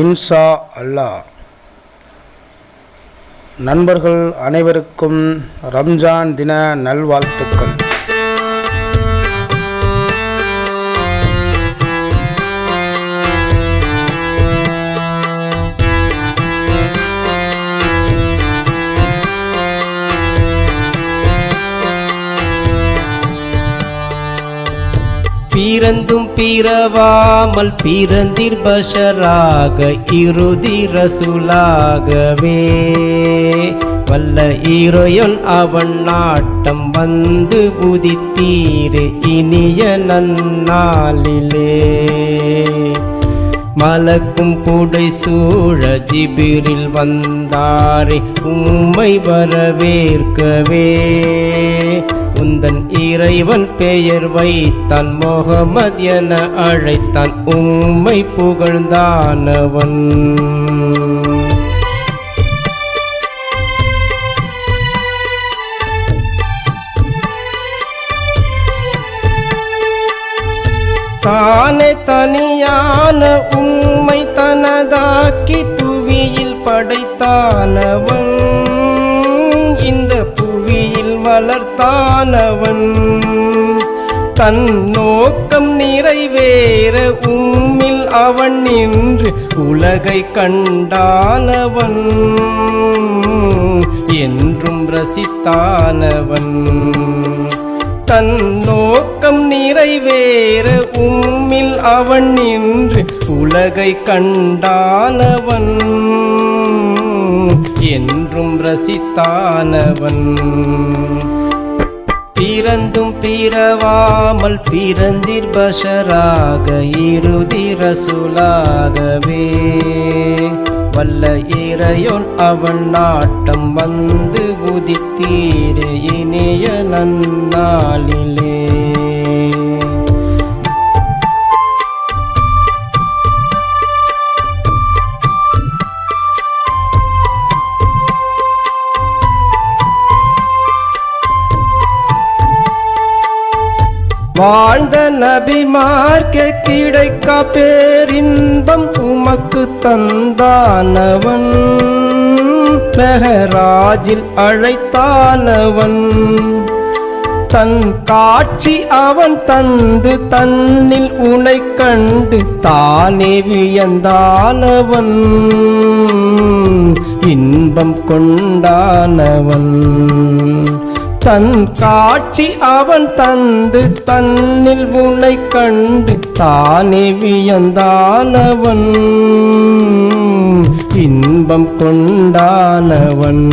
இன்ஷா அல்லாஹ் நண்பர்கள் அனைவருக்கும் ரம்ஜான் தின நல்வாழ்த்துக்கள். பிறந்தும் பிறவாமல் பிறந்திர் பஷராக இறுதி ரசூலாகவே. வல்ல ஈரோயன் அவன் நாட்டம் வந்து புதித்தீரே இனிய நன்னாளிலே. மலக்கும் புடை சூழ ஜிபிரில் வந்தாரே உம்மை வரவேற்கவே. உந்தன் இறைவன் பெயர் வைத்தான் முகமது என அழைத்தான் உம்மை புகழ்ந்தானவன். தானே தனியான உண்மை தனதாக்கி புவியில் படைத்தானவன். இந்த புவியில் வளர்த்தானவன். தன் நோக்கம் நிறைவேற உம்மில் அவன் நின்று உலகை கண்டானவன். என்றும் ரசித்தானவன். தன் நோக்கம் நிறைவேற உம்மில் அவன் நின்று உலகை கண்டானவன். என்றும் ரசித்தானவன். பிறந்தும் பிறவாமல் பிறந்திர் பஷராக இறுதி ரசூலாகவே. வல்ல இறையோன் அவன் நாட்டம் வந்து உதித்தீரே இனிய நன்னாளிலே. வாழ்ந்த நபிமார்க்க கிடைக்கா பேரின்பம் உமக்கு தந்தானவன் மெஹராஜில் அழைத்தானவன். தன் காட்சி அவன் தந்து தன்னில் உனை கண்டு தானே வியந்தானவன். இன்பம் கொண்டானவன். தன் காட்சி அவன் தந்து தன்னில் உனை கண்டு தானே வியந்தானவன். இன்பம் கொண்டானவன்.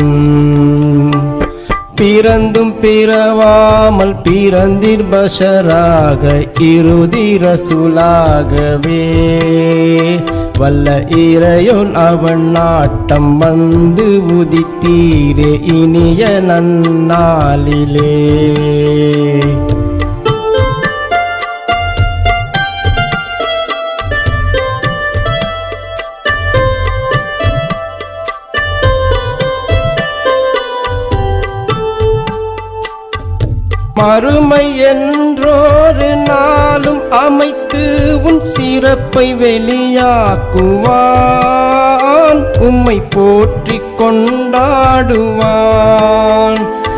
பிறந்தும் பிறவாமல் பிறந்திர் பஷராக இறுதி ரசூலாகவே. வல்ல இறையோன் அவன் நாட்டம் வந்து உதித்தீரே இனிய நன்னாளிலே. மறுமை என்றோரு நாளும் அமை உன் சிறப்பை வெளியாக்குவான் உம்மை போற்றி கொண்டாடுவான்.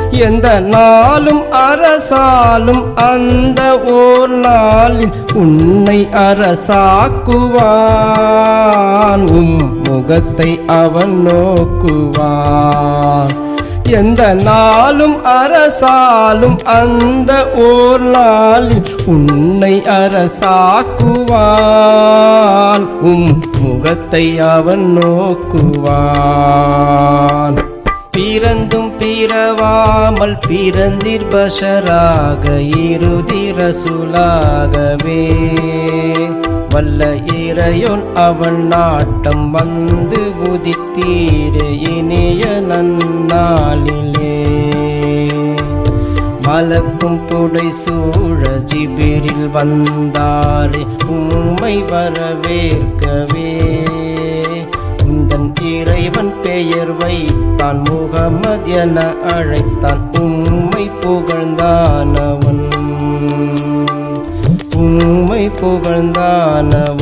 எந்த நாளும் அரசாலும் அந்த ஓர் நாளில் உன்னை அரசாக்குவான். உம் முகத்தை அவன் நோக்குவான். எந்த நாளும் அரசாலும் அந்த ஓர் நாளில் உன்னை அரசாக்குவான். உம் முகத்தை அவன் நோக்குவான். பிறந்தும் பிறவாமல் பிறந்திர் பஷராக இறுதி ரசூலாகவே. வல்ல இறையோன் அவன் நாட்டம் வந்து உதித்தீரே இனிய நன்னாளிலே. மலக்கும் புடை சூழ ஜிபிரில் வந்தாரே உம்மை வரவேற்கவே. உந்தன் இறைவன் பெயர் வைத்தான் முகமது என அழைத்தான் உம்மை புகழ்ந்தான. உம்மை